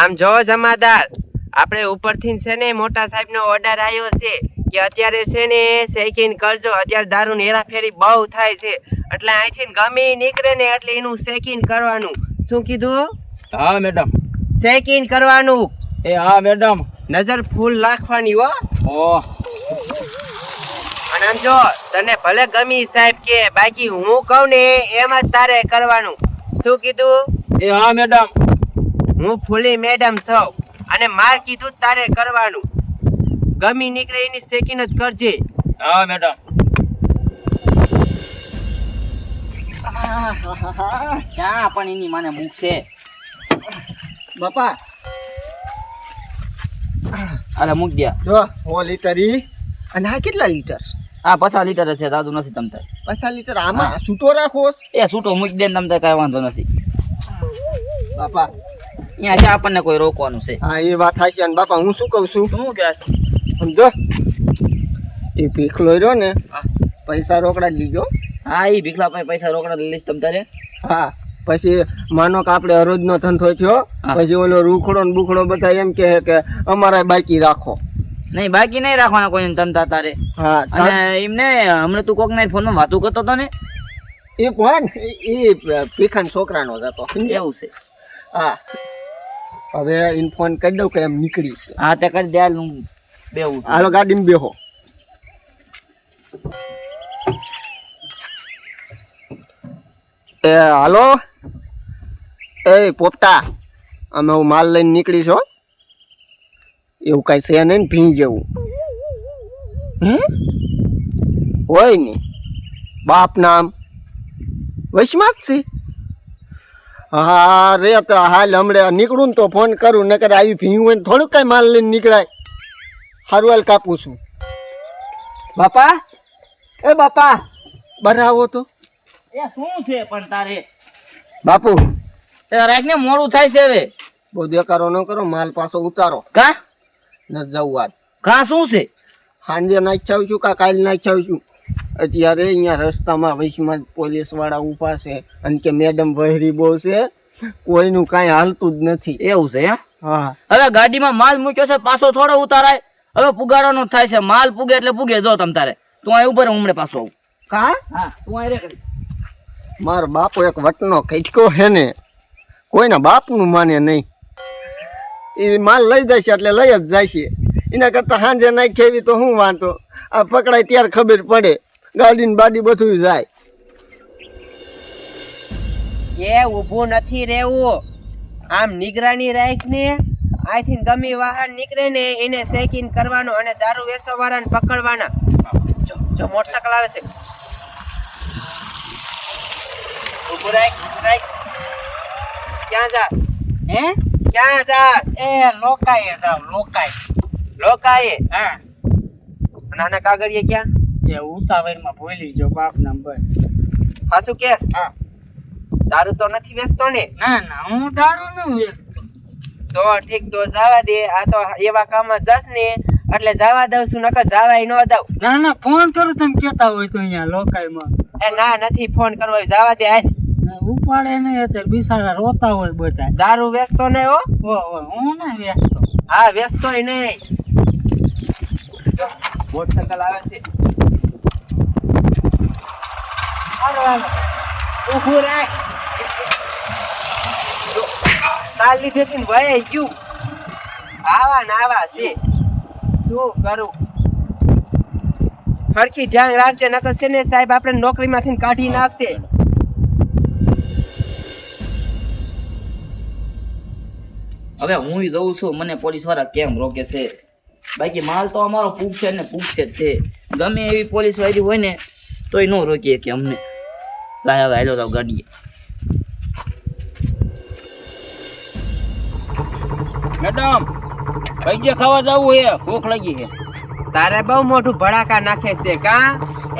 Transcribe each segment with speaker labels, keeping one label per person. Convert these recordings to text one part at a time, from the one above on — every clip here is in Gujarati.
Speaker 1: આમ જો જમાદાર આપણે ઉપરથી છે ને મોટા સાહેબનો ઓર્ડર આવ્યો છે કે અત્યારે છે ને શેકિંગ કરજો અત્યારે દારૂની હેરાફેરી બહુ થાય છે. એટલે અહીંથી ગમે નીકળે ને એટલે એનું શેકિંગ કરવાનું. શું કીધું?
Speaker 2: હા મેડમ
Speaker 1: શેકિંગ કરવાનું.
Speaker 2: એ હા મેડમ
Speaker 1: નજર ફૂલ રાખવાની હો.
Speaker 2: ઓ.
Speaker 1: અને આમ જો તને ભલે ગમી સાહેબ કે બાકી હું કહું ને એમ જ તારે કરવાનું. શું કીધું?
Speaker 2: એ હા મેડમ
Speaker 1: હું ફૂલી મેડમ સૌ અને માર કીધું જ તારે કરવાનું. ગમી નીકળે એની શેકીને જ કરજે.
Speaker 2: હા મેડમ.
Speaker 3: ચા પણ એની મને મૂકશે
Speaker 4: બાપા.
Speaker 3: અરે મૂક દે.
Speaker 4: જો લીટર. ઈ અને આ કેટલા લીટર?
Speaker 3: આ પચાસ લીટર જ છે દાદુ નથી તમને
Speaker 4: પચાસ લીટર? આમાં છૂટો રાખો?
Speaker 3: એ છૂટો મૂકી દે ને તમતે કાંઈ વાંધો નથી.
Speaker 4: બાપા.
Speaker 3: અહીંયા છે આપણને કોઈ રોકવાનું છે.
Speaker 4: હા એ વાત હાચી અને બાપા હું શું કહું છું?
Speaker 3: શું કહે છે?
Speaker 4: સમજો તે ભીખલો રહ્યો ને પૈસા રોકડા લીજો
Speaker 3: હા એ ભીખલા પાસે પૈસા રોકડા લઈશ તમ તારે.
Speaker 4: હા પછી માનો કે આપણે અરોજનો ધંધો થયો. પછી ઓલો રૂખડો ને બુખડો બધા એમ કહે કે અમારા બાકી રાખો.
Speaker 3: નહીં બાકી નહીં રાખવાના કોઈ તમતા તારે.
Speaker 4: હા
Speaker 3: અને એમને હમણાં તું કોક ના ફોનમાં વાતું કરતો હતો ને?
Speaker 4: એ કોણ? એ પીખાન છોકરાનો જ હતો
Speaker 3: એવું છે.
Speaker 4: હા. હવે એને ફોન કરી દઉં કે એમ નીકળી છે.
Speaker 3: હા તે કરી દે હું બેહું.
Speaker 4: હાલો ગાડીમાં બેહો. એ હાલો? એ પોપટા અમે હું માલ લઈને નીકળી છો એવું કાંઈ છે નહીં ને ભીં જેવું. હે? હોય ને. બાપ નામ વૈશમાં છે. હા રે તો હાલ હમણાં નીકળું ને તો ફોન કરું નકર આવી ભીં હોય ને થોડુંક કાંઈ માલ લઈને નીકળાય. સારું હાલ કાપું છું. બાપા? એ બાપા! બરાવો તો.
Speaker 3: એ શું છે પણ તારે?
Speaker 4: બાપુ.
Speaker 3: એ રાખ ને મોડું થાય છે હવે.
Speaker 4: બહુ દેકારો ન કરો માલ પાછો ઉતારો.
Speaker 3: કા?
Speaker 4: ન જવું આજ.
Speaker 3: કા શું છે?
Speaker 4: સાંજે નાખ્યા છું કા કાલે નાખ્યા છું અત્યારે અહીંયા રસ્તામાં વૈશમાં પોલીસવાળા ઊભા છે અને કે મેડમ વહેરી બહુ છે કોઈનું કાંઈ હાલતું જ નથી.
Speaker 3: એવું છે હે
Speaker 4: હા.
Speaker 3: હવે ગાડીમાં માલ મૂક્યો છે પાછો થોડો ઉતારાય. હવે પુગાડવાનો થાય છે માલ પૂગે એટલે પૂગે જો તમ તારે. તું અહીં ઉપર હમણે પાછો આવું.
Speaker 4: કા?
Speaker 3: હા તું અહીં રે
Speaker 4: મારો બાપો એક વટનો કઈટકો હે ને કોઈના બાપનું માને નહીં. એ માલ લઈ જાય છે એટલે લઈ જ જાય છે. એના કરતાં સાંજે નાખી એવી તો શું વાંધો? આ પકડાય ત્યારે ખબર પડે. ગાડી ને બાડી બધું જાય.
Speaker 1: એ ઊભું નથી રહેવું. આમ નિગરાની રાખ ને અહીંથી ગમી વાહન નીકળે ને એને શેકિંગ કરવાનું અને દારૂ વેચવા વાળાને પકડવાના. જો જો મોટરસાયકલ આવે છે. ઊભું રાખ રાખ. ક્યાં જા
Speaker 3: હે?
Speaker 1: ક્યાં જાસ
Speaker 3: એ લોકાએ જાવ લોકાએ.
Speaker 1: લોકાએ?
Speaker 3: હા.
Speaker 1: નાના કાગળીએ ક્યાં?
Speaker 3: એ ઉતાવળમાં ભૂલી ગયો બાપ નંબર
Speaker 1: હાસુ કેસ?
Speaker 3: હા.
Speaker 1: દારૂ તો નથી વેચતો ને?
Speaker 3: ના ના હું દારૂ ન વેચતો.
Speaker 1: તો ઠીક તો જવા દે. આ તો એવા કામમાં જસ ને એટલે જવા દઉં છું નકર જવાય ન દઉં.
Speaker 3: ના ના ફોન કરું તમે કેતા હોય તો અહીંયા લોકાઈમાં
Speaker 1: એ ના નથી ફોન કરવો જવા દે હાલ.
Speaker 3: ઉપાડે નહીં અત્યારે બિસાડા રોતા હોય બધા.
Speaker 1: દારૂ વેચતો નહીં હો?
Speaker 3: ઓ ઓ હું ના વેચતો.
Speaker 1: હા વેચતો નહીં. મોટરસાયકલ આવે છે હાલો હાલો ઊભું રાખ વહી ગયું આવા છે શું કરું ફરકી ધ્યાન રાખજે નકર છે ને સાહેબ આપણે નોકરીમાંથી માંથી કાઢી નાખશે
Speaker 3: હવે હું જઉં છું, મને પોલીસવાળા કેમ રોકે છે? બાકી માલ તો અમારો છે ને પૂછશે જ છે. ગમે એવી પોલીસ વાળી હોય ને, તોય ન રોકીએ કે અમને. લાય હવે હાલો તો ગાડીએ.
Speaker 2: મેડમ પૈસે ખાવા જવું છે ભૂખ લાગી છે
Speaker 1: તારે બહુ મોટું ભડાકા નાખે છે કા?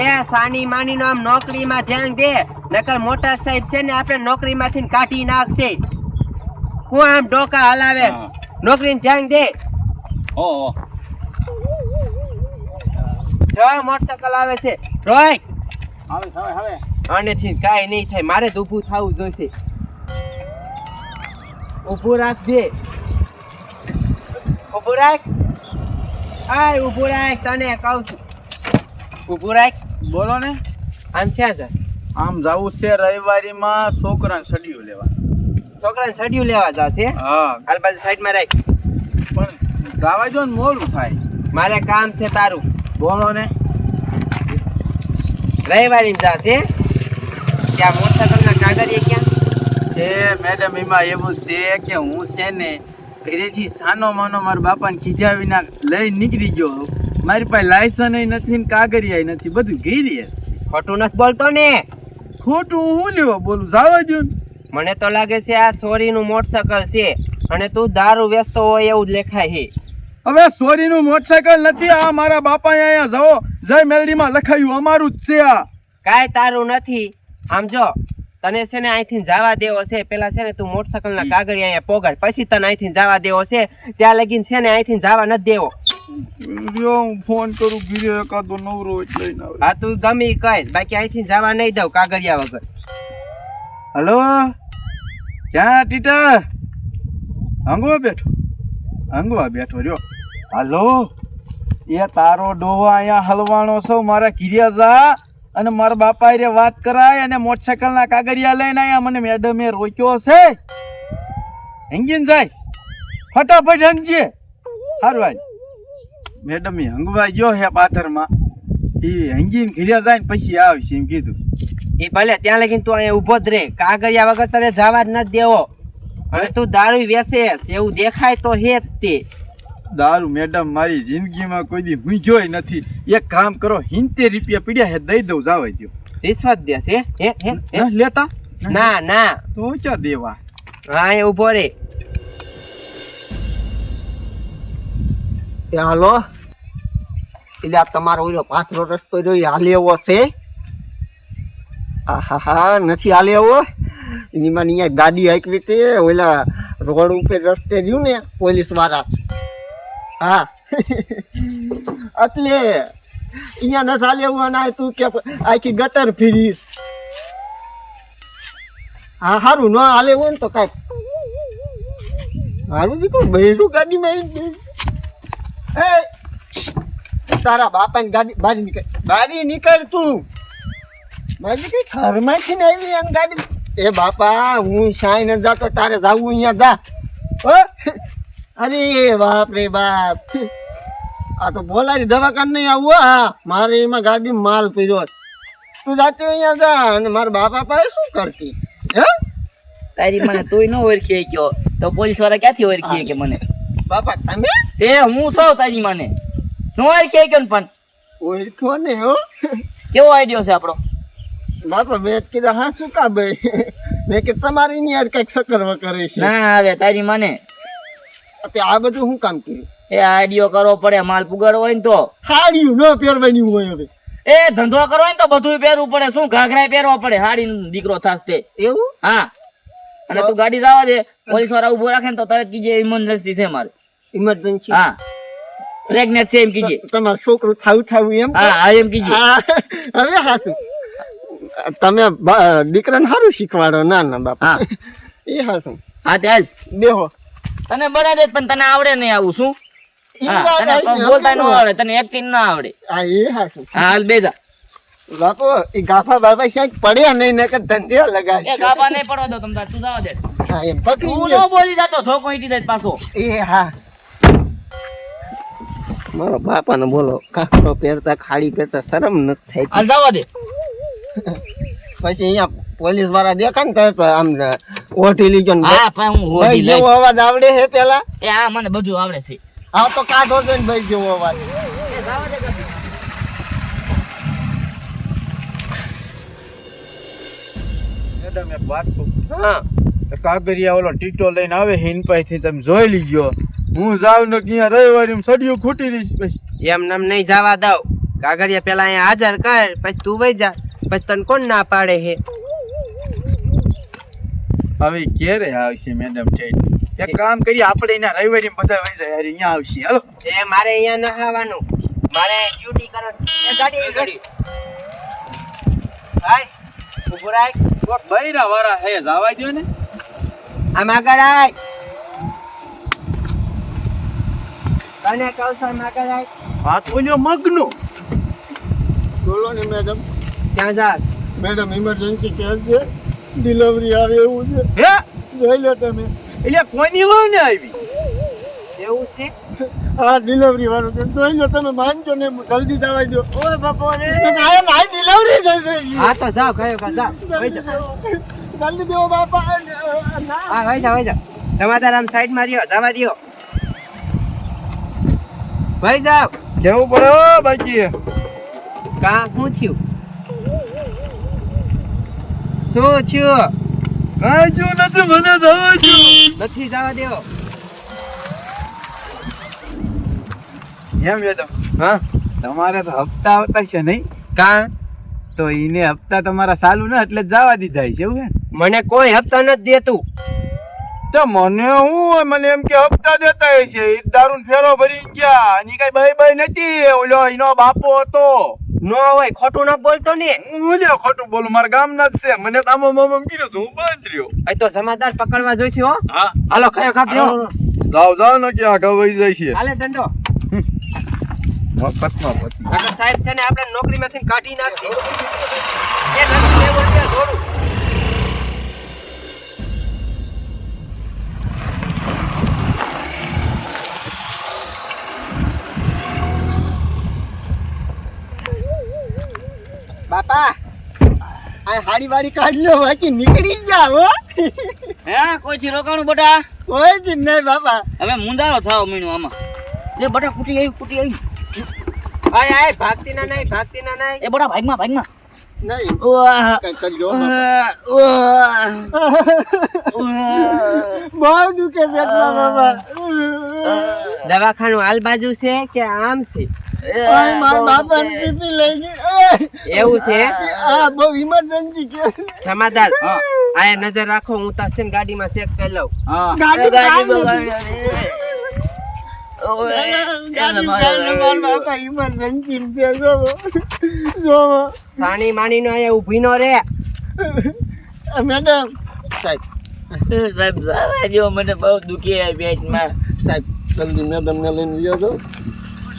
Speaker 1: એ સાની માની નો આમ નોકરીમાં ધ્યાન દે નકર મોટા સાહેબ છે ને આપણે નોકરીમાંથી ને કાઢી નાખશે. હું આમ ડોકા હલાવે
Speaker 2: હા.
Speaker 1: નોકરી ધ્યાન દે.
Speaker 2: ઓ
Speaker 1: જો મોટરસાયકલ આવે છે. રોય.
Speaker 2: આવે હવે હવે.
Speaker 1: આનેથી કાંઈ નહીં થાય. મારે જ ઊભું થવું જોઈશે. ઊભું રાખજે ઊભું રાખ. આય ઊભું રાખ. તને કહું છું. ઊભું રાખ.
Speaker 5: બોલો ને.
Speaker 1: આમ છે સર
Speaker 5: આમ જવું છે રવિવારીમાં છોકરાને સડિયું લેવા.
Speaker 1: છોકરાને સડિયું લેવા જશે
Speaker 5: હા?
Speaker 1: હાલ બાજુ સાઈડમાં રાખ.
Speaker 5: પણ જવા જો ને મોડું થાય.
Speaker 1: મારે કામ છે તારું.
Speaker 5: બોલો ને.
Speaker 1: રવિવારી જશે ત્યાં મોટરસાયકલના કાગળિયા ક્યાં?
Speaker 5: એ મેડમ એમાં એવું છે કે હું છે ને ઘરેથી સાનો માનો મારા બાપાને કીધા વિના લઈ નીકળી ગયો મારી પાસે લાયસન નથી ને કાગળિયા નથી બધું ઘેરી
Speaker 1: ખોટું નથી બોલતો ને?
Speaker 5: ખોટું હું લેવા બોલું? જવા દો
Speaker 1: મને તો લાગે છે આ સોરીનું મોટરસાયકલ છે અને તું દારૂ વેચતો હોય એવું જ લેખાય છે.
Speaker 5: હવે સોરીનું મોટરસાયકલ નથી આ મારા બાપાએ અહીંયા જાઓ જય મેલડીમાં લખાયું અમારું જ છે આ.
Speaker 1: કાંઈ તારું નથી. આમ જો તને છે ને અહીંથી જવા દેવો છે. પેલા છે ને તું મોટરસાઇકલના કાગળ અહીંયા પોગાડ. પછી તને અહીંથી જવા દેવો છે. ત્યાં લગીને છે ને અહીંથી જવા નથી દેવો.
Speaker 5: ફોન કરું ઘીરે એકાદો નવરો લઈને આવે.
Speaker 1: તું ગમે ઈ બાકી અહીંથી જવા નહીં દઉં કાગળિયા વગર.
Speaker 5: હલો? ક્યાં ટીટા? હંગવા બેઠો? હંગવા બેઠો રહ્યો હલો? એ તારો ડોહો અહીંયા હલવાણો છો મારા કિરિયા જા અને મારા બાપા રે વાત કરાય અને મોટરસાયકલના કાગળિયા લઈને આયા. મને મેડમે રોક્યો છે. હંગીને જાય. ફટાફટ હંગજે. હારવાજ મેડમ એ હંગવા ગયો હે પાથરમાં. એ હંગીને ઘીરિયા જાય ને પછી આવશે એમ કીધું.
Speaker 1: એ ભલે ત્યાં લગીને તું અહીંયા ઊભો જ રે. કાગળિયા વગર તને જવા જ ન દેવો. અને તું દારૂ વેસે એવું દેખાય તો હે જ તે.
Speaker 5: દારૂ મેડમ મારી જિંદગીમાં કોઈ દી મૂક્યો નથી. એક કામ કરો હિંતેર રૂપિયા પીડ્યા હે દઈ દઉં જાવ દો
Speaker 1: રિશ્વત દેશે હે
Speaker 5: લેતા?
Speaker 1: ના. ના
Speaker 5: તો ક્યાં દેવા?
Speaker 1: હા એ ઊભો રે.
Speaker 4: હાલો. એટલે આ તમારો ઓલો પાથરો રસ્તો રહ્યો એ હાલે એવો છે. હા હા નથી હાલે એવો એની માં અહીંયા ગાડી હાંકવી તે ઓલા રોડ ઉપર રસ્તે રહ્યું ને પોલીસવાળા છે હા. એટલે અહીંયા નથી હાલે એવું આ તું કે આખી ગટર ફીરીશ. હા સારું ન હાલે હોય ને તો કાંઈક. મારું દીકરું બહેરું ગાડીમાં. એ, તારા બાપાની ગાડી બારી નીકળ. બારી નીકળ તું. મારી કઈ ઘરમાંથી ને આવી ગાડી. એ બાપા, હું શાય ન જાતો, તારે જાવું અહીંયા જા? અરે બાપ રે બાપ. આ તો બોલારી દવાખાને નહીં આવું હો. મારે એમાં ગાડી માલ પીર્યો તું જાતે અહીંયા જા અને મારા બાપા પાસે શું કરતી? હે?
Speaker 3: તારી મને તુંય ન ઓળખી ગયો તો પોલીસવાળા ક્યાંથી ઓળખી કે મને?
Speaker 4: બાપા તમે?
Speaker 3: એ હું સૌ તારી મને. નો ઓળખી ગયો પણ.
Speaker 4: ઓળખો ને હો.
Speaker 3: કેવો આઈડિયો છે આપણો?
Speaker 4: બાપા મેં કીધું હા શું કા ભાઈ? મેં કીધું તમારી ની યાર કંઈક સકર વકરે છે.
Speaker 3: ના આવે તારી મને
Speaker 4: તે આ બધું શું કામ કર્યું?
Speaker 3: એ આઈડિયો કરવો પડે માલ પુગાડવો હોય ને તો.
Speaker 4: હાડિયું ન પહેરવાની હોય હવે.
Speaker 3: એ ધંધો કરવો હોય ને તો બધું પહેરવું પડે. શું ઘાઘરા પહેરવો પડે? હાડી દીકરો થાસ તે.
Speaker 4: એવું?
Speaker 3: હા. અને તું ગાડી જવા દે. પોલીસવાળા ઊભો રાખે ને તો તરત કીજે ઇમરજન્સી છે મારે.
Speaker 4: ઇમરજન્સી
Speaker 3: હા. પ્રેગ્નેટ છે એમ કીજે.
Speaker 4: તમારું છોકરું થાવું થાવું એમ?
Speaker 3: હા હા એમ કીજે.
Speaker 4: હવે હાસું. તમે દીકરાને સારું શીખવાડો ના ના બાપા. એ હાસું.
Speaker 3: હા ચાલ
Speaker 4: બેહો.
Speaker 3: તને બના દે પણ તને આવડે નહીં આવું શું? બોલતા ન આવડે તને એક્ટિંગ ના આવડે.
Speaker 4: હા એ હાસું
Speaker 3: હા હાલ બેજા
Speaker 4: બાપો એ ગાફા બાપા સાહેબ પડ્યા નહીં નકર ધંધે
Speaker 3: એ ગાફા નહીં પડવા દો તમ તાર તું જાવ દે.
Speaker 4: હા એમ પકડી
Speaker 3: તું નો બોલી જાતો ધોકો ઈટી દે પાછો.
Speaker 4: એ હા. મારો બાપાને બોલો કાકરો પહેરતા ખાડી પહેરતા શરમ નથી થઈ
Speaker 3: હાલ જવા દે.
Speaker 4: પછી અહીંયા પોલીસવાળા દેખા ને તો આમ ઓઢી લીજો ને
Speaker 3: હા પણ હું
Speaker 4: ભાઈ
Speaker 3: લઈ
Speaker 4: જેવો અવાજ આવડે હે પેલા?
Speaker 3: એ હા મને બધું આવડે છે.
Speaker 4: હા તો કાઢો છે ને ભાઈ જેવો અવાજ.
Speaker 5: મેડમ એક વાત કહું.
Speaker 1: હા.
Speaker 5: કાગરિયા ઓલો ટીટો લઈને આવે હિન પાસેથી તમે જોઈ લીજો. હું જાઉં ને ક્યાં અહીંયા રવિવારે સડિયું ખૂટી રહીશ પછી
Speaker 1: એમ નામ નહીં જવા દઉં. કાગરિયા પેલા અહીંયા હાજર કર પછી તું વહી જા. પછી તને કોણ ના પાડે હે?
Speaker 5: હવે ક્યારે આવશે મેડમ ઠેઠ એક કામ કરીએ આપણે એના રવિવારે બધા વહી જાય અહીંયા આવશે. હાલો.
Speaker 1: એ મારે અહીંયા ન આવવાનું. મારે ડ્યુટી કરવાની એ ગાડી ગાડી. હાય ઊભો રાખ.
Speaker 5: બૈરા વારા હે જવા દો ને.
Speaker 1: આમ આગળ આય. તને કહું છું આગળ આય.
Speaker 5: વાત બોલ્યો મગનો.
Speaker 4: બોલો ને મેડમ
Speaker 1: ક્યાં જાસ
Speaker 4: મેડમ ઇમરજન્સી કેસ છે. ડિલિવરી આવે એવું છે.
Speaker 5: હે?
Speaker 4: જોઈ લો તમે.
Speaker 5: એટલે કોઈની વાવ ને આવી?
Speaker 1: એવું છે?
Speaker 4: હા ડિલિવરી વાળું છે. જોઈ લો તમે માનજો ને જલ્દી દવા દો. ઓય બાપો રે આ મારી ડિલિવરી થશે
Speaker 1: હા તો જાઓ કયો કા જાઓ.
Speaker 4: જલ્દી દેવો બાપા. ના.
Speaker 1: હા વઈ જાઓ વઈ જાઓ. સમાધાન આમ સાઈડ માર્યો રહ્યો જવા દ્યો. ભાઈ જાઓ.
Speaker 5: કેવું પડે બાકી?
Speaker 1: કા શું થયું? શું થયું?
Speaker 5: કાંઈ નથી મને જવા દો
Speaker 1: નથી જવા દેવો.
Speaker 5: એમ મેડમ.
Speaker 1: હા?
Speaker 5: તમારે તો હપ્તા આવતા છે નહીં?
Speaker 1: કા?
Speaker 5: તો એને હપ્તા તમારા સાલું ને એટલે જવા દીધા છે એવું કે
Speaker 1: મને કોઈ હપ્તા નથી દેતું.
Speaker 5: તો મને હું મને એમ કે હપ્તા દેતા છે. દારૂ ફેરો ભરી ગયા. એની કઈ ભાઈ ભાઈ નથી ઓલો એનો બાપો હતો.
Speaker 1: નો હોય ખોટું ના બોલતો ને.
Speaker 5: હું લ્યો ખોટું બોલું? મારા ગામના જ છે. મને તો આમ આમ કીધું તું હું બંધ રહ્યો.
Speaker 1: અહીં તો સમાધાન પકડવા જોઈશે હો.
Speaker 2: હા.
Speaker 1: હાલો કયો કાપ દો
Speaker 5: જાવ જાવ ને કે આ ગવાઈ જાય છે.
Speaker 1: હાલે દંડો.
Speaker 5: મફતમાં પતિ.
Speaker 1: સાહેબ છે ને આપણે નોકરીમાંથી કાઢી નાખી. એ દંડ લેવો છે થોડું
Speaker 4: બાપા આ હાડી વાડી કાઢી લો બાકી નીકળી જા હો.
Speaker 3: હે કોઈથી રોકાણું બટા?
Speaker 4: કોઈ થી નહીં બાપા.
Speaker 3: હવે મુંદારો થાવ મીનું આમાં. એ બટા કુટી આવી કુટી આવી.
Speaker 1: આય આય ભાગતી ના નહીં ભાગતી ના નહીં.
Speaker 3: એ બટા ભાગમાં ભાગમાં.
Speaker 4: નહીં.
Speaker 3: ઉઆ,
Speaker 4: કઈ કરજો. બહુ દુખે પેટમાં બાપા.
Speaker 1: દવાખાનું હાલ બાજુ છે કે આમ છે?
Speaker 4: મારા બાપા ટીપી લઈ ગઈ.
Speaker 1: એવું છે?
Speaker 4: આ બહુ ઇમરજન્સી કે.
Speaker 1: સમાધાન. આયા નજર રાખો હું તાસીન ગાડીમાં ચેક કરી લઉં.
Speaker 3: હા.
Speaker 4: ગાડી
Speaker 1: સાણી માની નો અહીંયા ઊભી નો રે.
Speaker 4: મેડમ. સાહેબ.
Speaker 3: સાહેબ જો મને બહુ દુખી પેટમાં.
Speaker 4: સાહેબ જલ્દી મેડમ ને લઈને લ્યો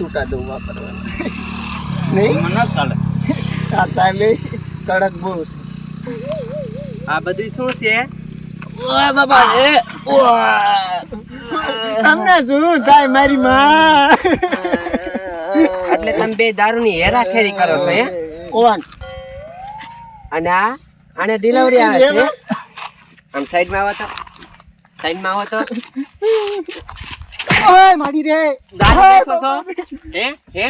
Speaker 4: છૂટા દઉં વાપરવાનું નહીં?
Speaker 3: મને ચાલે.
Speaker 4: આ સાહેબ કડક બહુ છે.
Speaker 1: આ બધું શું છે?
Speaker 3: ઓય રે
Speaker 4: તમને શું થાય મારી માં?
Speaker 1: એટલે તમે બે દારૂ ની હેરાફેરી કરો છો હે?
Speaker 4: કોણ?
Speaker 1: અને આ આને ડિલિવરી આવે છે? આમ સાઈડમાં આવો તો. સાઈડમાં આવો તો.
Speaker 4: ઓય માડી રે.
Speaker 1: દારૂ બેસો છો? હે? હે?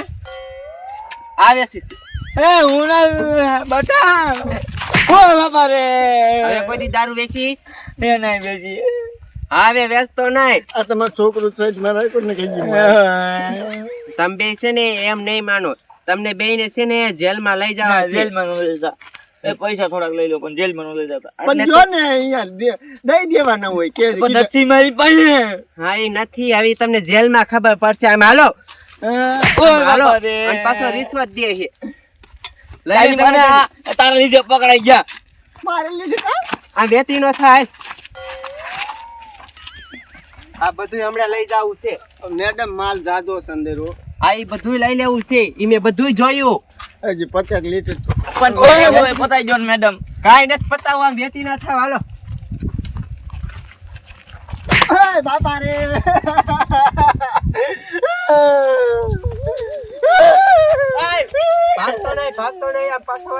Speaker 1: આવે છે.
Speaker 3: એ હું ના બટા. ઓ બાપા રે.
Speaker 1: હવે કોઈ દી દારૂ વેચીશ?
Speaker 3: એ નહીં બેસી
Speaker 1: હવે વેચતો નહીં.
Speaker 4: આ તમારો છોકરો છે જ મારા કોઈને કહી દીધું
Speaker 1: તમે બે છે ને એમ નહીં માનો. તમને બે ને છે ને જેલમાં લઈ જવા
Speaker 3: જેલમાં લઈ જતા એ પૈસા થોડાક લઈ લો પણ જેલમાં માં લઈ જતા.
Speaker 4: પણ જો ને અહીંયા દઈ દેવાના હોય કે
Speaker 3: પણ નથી મારી પાસે.
Speaker 1: હા એ નથી આવી તમને જેલમાં ખબર પડશે. આમ હાલો. હાલો. અને પાછો રિશ્વત દે છે લઈ
Speaker 3: મને તારા લીધે પકડાઈ ગયા.
Speaker 4: મારે લીધે કા?
Speaker 1: આ વેતી નો થાય. આ બધું હમણાં લઈ જવું છે.
Speaker 4: મેડમ માલ જાદો સંદેરો
Speaker 1: આ ઈ બધું લઈ લેવું છે. ઈ મેં બધું જોયું.
Speaker 4: હજી પચાસ લીટર
Speaker 3: પણ પતાઈ ગયો મેડમ.
Speaker 1: કાઈ નથી પતાવવા બેતી વેતી ન થાવ હાલો.
Speaker 4: બાપા રે.
Speaker 1: ભાગતો નહીં ભાગતો નહીં આ પાછો.